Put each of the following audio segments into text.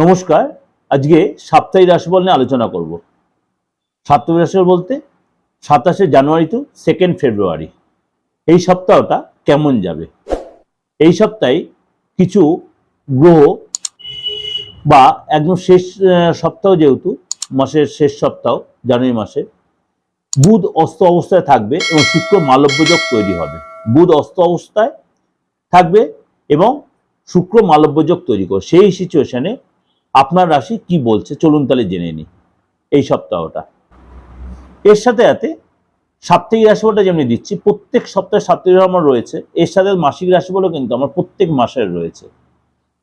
নমস্কার, আজকে সাপ্তাহিক রাশিফল নিয়ে আলোচনা করব। সাপ্তাহিক রাশিফল বলতে সাতাশে জানুয়ারি টু সেকেন্ড ফেব্রুয়ারি এই সপ্তাহটা কেমন যাবে? এই সপ্তাহে কিছু গ্রহ বা একদম শেষ সপ্তাহ যেহেতু, মাসের শেষ সপ্তাহ, জানুয়ারি মাসে, বুধ অস্ত অবস্থায় থাকবে এবং শুক্র মালব্যযোগ তৈরি হবে। বুধ অস্ত অবস্থায় থাকবে এবং শুক্র মালব্যযোগ তৈরি করবে। সেই সিচুয়েশনে আপনার রাশি কি বলছে? চলুন তাহলে জেনে নিই এই সপ্তাহটা। এর সাথে সাথে সাপ্তাহিক রাশিফলটা যেমনি দিচ্ছি, প্রত্যেক সপ্তাহে সাপ্তাহিক আমার রয়েছে। এর সাথে মাসিক রাশিফলও কিন্তু আমার প্রত্যেক মাসের রয়েছে।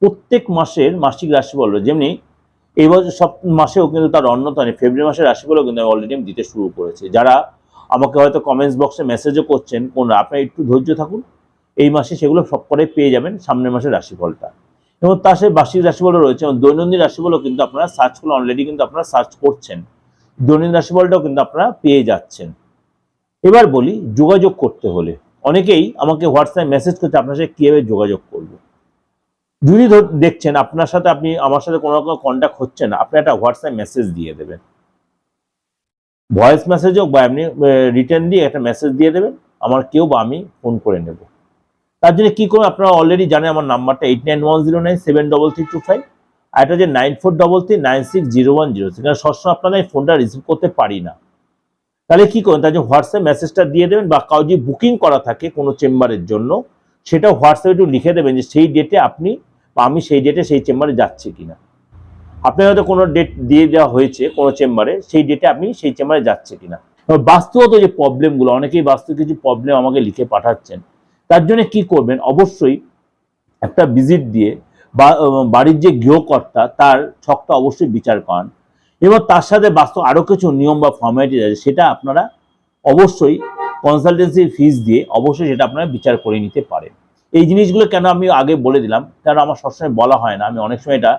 প্রত্যেক মাসের মাসিক রাশিফল যেমনি এই বছর সব মাসেও কিন্তু তার অন্যতম, ফেব্রুয়ারি মাসের রাশিফলও কিন্তু আমি অলরেডি দিতে শুরু করেছি। যারা আমাকে হয়তো কমেন্টস বক্সে মেসেজও করছেন কোন আপনারা একটু ধৈর্য থাকুন। এই মাসে সেগুলো সব করে পেয়ে যাবেন সামনের মাসের রাশিফলটা। এবং তার সাথে বার্ষিক রাশিফলও রয়েছে এবং দৈনন্দিন রাশিফলও কিন্তু আপনারা সার্চ করলে অলরেডি কিন্তু আপনারা সার্চ করছেন। দৈনন্দিন রাশিফলটাও কিন্তু আপনারা পেয়ে যাচ্ছেন। এবার বলি, যোগাযোগ করতে হলে। অনেকেই আমাকে হোয়াটসঅ্যাপে মেসেজ করছে, আপনার সাথে কীভাবে যোগাযোগ করব? যদি দেখছেন, আপনার সাথে আপনি, আমার সাথে কোনো রকম কন্ট্যাক্ট হচ্ছে না, আপনি একটা হোয়াটসঅ্যাপ মেসেজ দিয়ে দেবেন। ভয়েস মেসেজ হোক বা আপনি রিটার্ন দিয়ে একটা মেসেজ দিয়ে দেবেন। আমার কেউ বা আমি ফোন করে নেব। তার জন্য কি করবেন আপনারা অলরেডি জানেন আমার নাম্বারটা eight nine one zero nine seven double three two five আর এটা যে nine four double three nine six zero one zero সেখানে সবসময় আপনারা এই ফোনটা রিসিভ করতে পারি না। তাহলে কী করবেন তার জন্য হোয়াটসঅ্যাপ মেসেজটা দিয়ে দেবেন বা কাউ যদি বুকিং করা থাকে কোনো চেম্বারের জন্য সেটা হোয়াটসঅ্যাপে একটু লিখে দেবেন যে সেই ডেটে আপনি বা আমি সেই ডেটে সেই চেম্বারে যাচ্ছি কিনা। আপনার হয়তো কোনো ডেট দিয়ে দেওয়া হয়েছে কোনো চেম্বারে, সেই ডেটে আপনি সেই চেম্বারে যাচ্ছে কিনা। এবার বাস্তবত যে প্রবলেমগুলো অনেকেই বাস্তব কিছু প্রবলেম আমাকে লিখে পাঠাচ্ছেন। তার জন্য কি করবেন? অবশ্যই একটা ভিজিট দিয়ে বা বাড়ির যে গৃহকর্তা তার ছকটা অবশ্যই বিচার করান। এবং তার সাথে বাস্তব আরও কিছু নিয়ম বা ফর্মালিটি আছে, সেটা আপনারা অবশ্যই কনসালটেন্সি ফিস দিয়ে অবশ্যই সেটা আপনারা বিচার করে নিতে পারেন। এই জিনিসগুলো কেন আমি আগে বলে দিলাম? কারণ আমার সবসময় বলা হয় না। আমি অনেক সময় এটা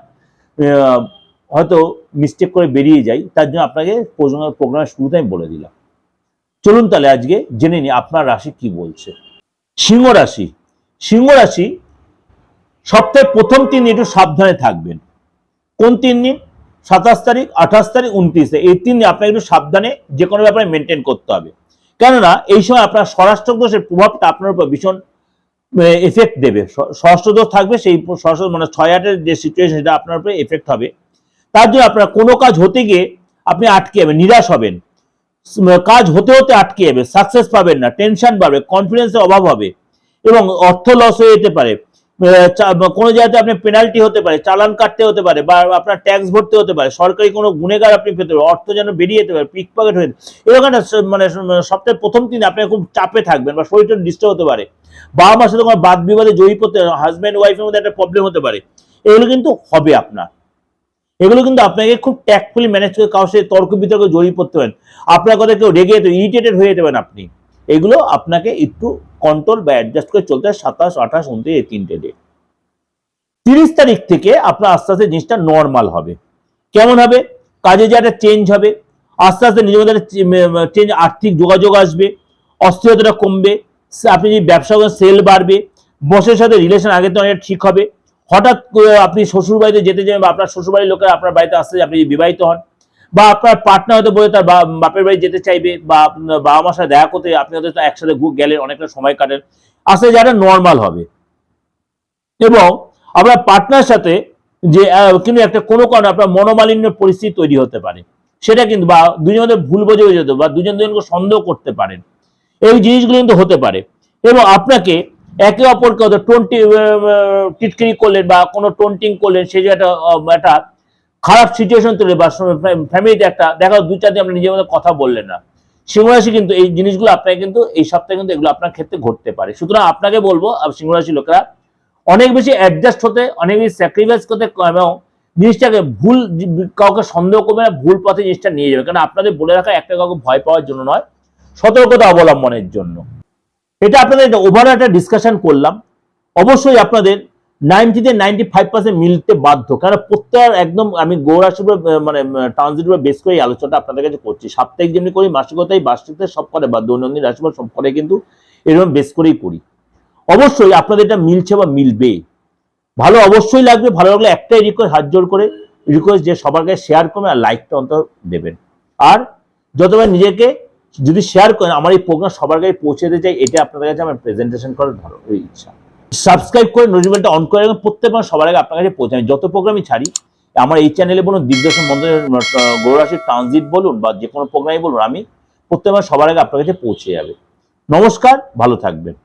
হয়তো মিস্টেক করে বেরিয়ে যাই, তার জন্য আপনাকে প্রোগ্রামের শুরুতে আমি বলে দিলাম। চলুন তাহলে আজকে জেনে নিই আপনার রাশি কি বলছে। সিংহ রাশি। সিংহ রাশি সপ্তাহের প্রথম তিন একটু সাবধানে থাকবেন। কোন তিন দিন? সাতাশ তারিখ, আঠাশ তারিখ, উনত্রিশে এই তিন দিন আপনাকে একটু সাবধানে যে কোনো ব্যাপারে মেনটেন করতে হবে। কেননা এই সময় আপনার স্বরাষ্ট্র দোষের প্রভাবটা আপনার উপর ভীষণ এফেক্ট দেবে। স- স্বরাষ্ট্র দোষ থাকবে, সেই স্বরাষ্ট্র মানে ছয় আটের যে সিচুয়েশন সেটা আপনার উপরে এফেক্ট হবে। তার জন্য আপনার কোনো কাজ হতে গিয়ে আপনি আটকে যাবেন, নিরাশ হবেন। কাজ হতে হতে আটকে যাবে সাকসেস পাবেন না টেনশন বাড়বে কনফিডেন্সের অভাব হবে এবং অর্থ লস হয়ে যেতে পারে। কোনো জায়গাতে আপনি পেনাল্টি হতে পারে, চালান কাটতে হতে পারে বা আপনার ট্যাক্স ভরতে হতে পারে, সরকারি কোনো গুণেগার আপনি পেতে পারেন, অর্থ যেন বেরিয়ে যেতে পারে পিক পকেট হয়ে এরকম একটা মানে সপ্তাহের প্রথম দিন আপনি খুব চাপে থাকবেন বা শরীরটা ডিস্টার্ব হতে পারে। বাবা মার সাথে কোনো বাদ বিবাদে জড়িয়ে পড়তে হাজব্যান্ড ওয়াইফের মধ্যে একটা প্রবলেম হতে পারে। এগুলো কিন্তু হবে আপনার। এগুলো কিন্তু আপনাকে খুব ট্যাক্টফুলি ম্যানেজ করে কারোর সাথে তর্ক বিতর্কে জড়িয়ে পড়তে পারেন আপনার কথা কেউ রেগে যেতে ইরিটেটেড হয়ে যেতে পারেন আপনি। এগুলো আপনাকে একটু কন্ট্রোল বা অ্যাডজাস্ট করে চলতে হয় সাতাশ, আঠাশ, উনত্রিশ, এই তিনটে ডেট তিরিশ তারিখ থেকে আপনার আস্তে আস্তে জিনিসটা নর্মাল হবে। কেমন হবে? কাজে যে একটা চেঞ্জ হবে। আস্তে আস্তে নিজের মধ্যে চেঞ্জ আর্থিক যোগাযোগ আসবে, অস্থিরতাটা কমবে আপনি যদি ব্যবসা সেল বাড়বে বসের সাথে রিলেশন আগে তো অনেক ঠিক হবে। হঠাৎ আপনি শ্বশুর বাড়িতে যেতে যাবেন বা আপনার শ্বশুর বাড়ির লোকেরা আপনার বাড়িতে আসতে আপনি বিবাহিত হন, বা আপনার পার্টনার হয়তো বলে তার বাপের বাড়ি যেতে চাইবে, বা বাবা মার সাথে দেখা করতে আপনি হয়তো একসাথে ঘুর গেলেন অনেকটা সময় কাটেন। আসলে যারা নর্মাল হবে। এবং আপনার পার্টনার সাথে যে কিন্তু একটা কোনো কারণে আপনার মনোমালিন্য পরিস্থিতি তৈরি হতে পারে। সেটা কিন্তু বা দুজনের মধ্যে ভুল বোঝে হয়ে যেত বা দুজন দুজনকে সন্দেহ করতে পারেন। এই জিনিসগুলো কিন্তু হতে পারে। এবং আপনাকে একে অপরকে হয়তো টোনটি টিটকিরি করলেন বা কোনো টোনটিং করলেন, সে যে একটা একটা খারাপ সিচুয়েশন তৈরি বা ফ্যামিলিতে একটা, দেখা দু চার দিন আপনি নিজের মধ্যে কথা বললেন না। সিংহরাশি কিন্তু এই জিনিসগুলো আপনাকে কিন্তু, এই সপ্তাহে কিন্তু এগুলো আপনার ক্ষেত্রে ঘটতে পারে। সুতরাং আপনাকে বলব সিংহরাশি লোকেরা, অনেক বেশি অ্যাডজাস্ট হতে, অনেক বেশি স্যাক্রিফাইস করতে, এবং জিনিসটাকে ভুল, কাউকে সন্দেহ করবে না, ভুল পথে জিনিসটা নিয়ে যাবে। কারণ আপনাদের বলে রাখা একটা কাউকে ভয় পাওয়ার জন্য নয়, সতর্কতা অবলম্বনের জন্য। এটা আপনাদের ওভার একটা ডিসকাশন করলাম। অবশ্যই আপনাদের নাইনটিতে নাইনটি ফাইভ পার্সেন্ট মিলতে বাধ্য। কারণ প্রত্যেক একদম আমি উপর, মানে ট্রানজিটের উপর বেস করে আলোচনাটা আপনাদের কাছে করছি। সাপ্তাহিক যেমনি করি মাসিকতাই বার্ষিকতে সব করে বা দৈনন্দিন রাশিফল সব করে কিন্তু এরকম বেস করেই করি। অবশ্যই আপনাদের এটা মিলছে বা মিলবে। ভালো অবশ্যই লাগবে ভালো লাগলে একটাই রিকোয়েস্ট হাত জোর করে রিকোয়েস্ট যে সবার কাছে শেয়ার করবেন আর লাইকটা অন্তত দেবেন। আর যতবার নিজেকে যদি শেয়ার করেন, আমার এই প্রোগ্রাম সবার কাছে পৌঁছে দিতে চাই এটা আপনাদের কাছে আমার প্রেজেন্টেশন করার ধরো ইচ্ছা। সাবস্ক্রাইব করে নোটিফিকেশনটা অন করে রাখবেন প্রত্যেকবার সবার আগে আপনার কাছে পৌঁছায় যত প্রোগ্রামই ছাড়ি, আমার এই চ্যানেলে বলুন দিগদর্শন বন্ধু গৌরাশির ট্রানজিট বলুন বা যে কোনো প্রোগ্রামই বলুন, আমি প্রত্যেকবার সবার আগে আপনার কাছে পৌঁছে যাবে। নমস্কার, ভালো থাকবেন।